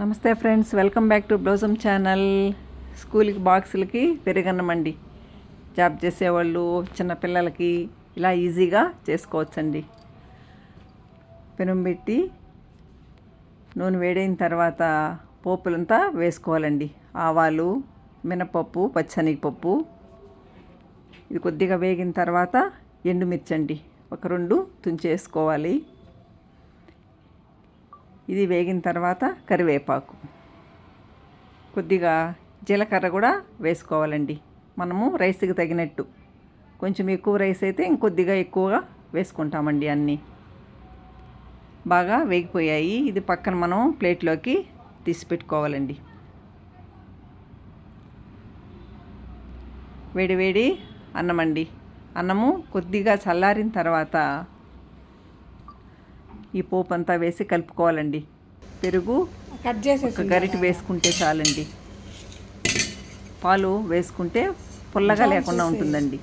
నమస్తే friends welcome back to blossom channel. స్కూల్కి బాక్సులకి పెరుగన్నమండి. జాబ్ చేసేవాళ్ళు చిన్నపిల్లలకి ఇలా ఈజీగా చేసుకోవచ్చండి. పెనం పెట్టి నూనె వేడైన తర్వాత పోపులంతా వేసుకోవాలండి. ఆవాలు మినపప్పు పచ్చనిపప్పు. ఇది కొద్దిగా వేగిన తర్వాత ఎండుమిర్చండి. ఒక రెండు తుంచేసుకోవాలి. ఇది వేగిన తర్వాత కరివేపాకు. కొద్దిగా జీలకర్ర కూడా వేసుకోవాలండి. మనము రైస్కి తగినట్టు. కొంచెం ఎక్కువ రైస్ అయితే ఇంకొద్దిగా ఎక్కువగా వేసుకుంటామండి అన్నీ. బాగా వేగిపోయాయి. ఇది పక్కన మనం ప్లేట్లోకి తీసి పెట్టుకోవాలండి. వేడి వేడి అన్నమండి అన్నము కొద్దిగా చల్లారిన తర్వాత ఈ పోపు అంతా వేసి కలుపుకోవాలండి. పెరుగు కట్ ఒక గరిటె వేసుకుంటే చాలండి. పాలు వేసుకుంటే పుల్లగా లేకుండా ఉంటుందండి.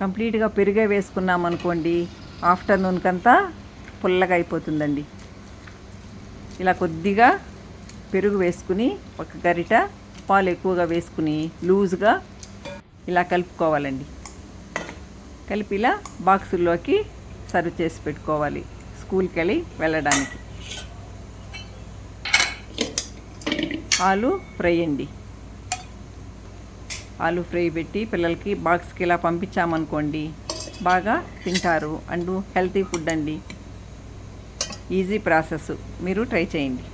కంప్లీట్గా పెరుగే వేసుకున్నాం అనుకోండి ఆఫ్టర్నూన్కంతా పుల్లగా అయిపోతుందండి. ఇలా కొద్దిగా పెరుగు వేసుకుని ఒక గరిట పాలు ఎక్కువగా వేసుకుని లూజ్గా ఇలా కలుపుకోవాలండి. కలిపి ఇలా బాక్సుల్లోకి సర్వ్ చేసి పెట్టుకోవాలి. స్కూల్కి వెళ్ళి వెళ్ళడానికి. ఆలు ఫ్రై అండి. ఆలు ఫ్రై పెట్టి పిల్లలకి బాక్స్కి ఇలా పంపించామనుకోండి బాగా తింటారు. అండ్ హెల్తీ ఫుడ్ అండి. Easy process. మీరు ట్రై చేయండి.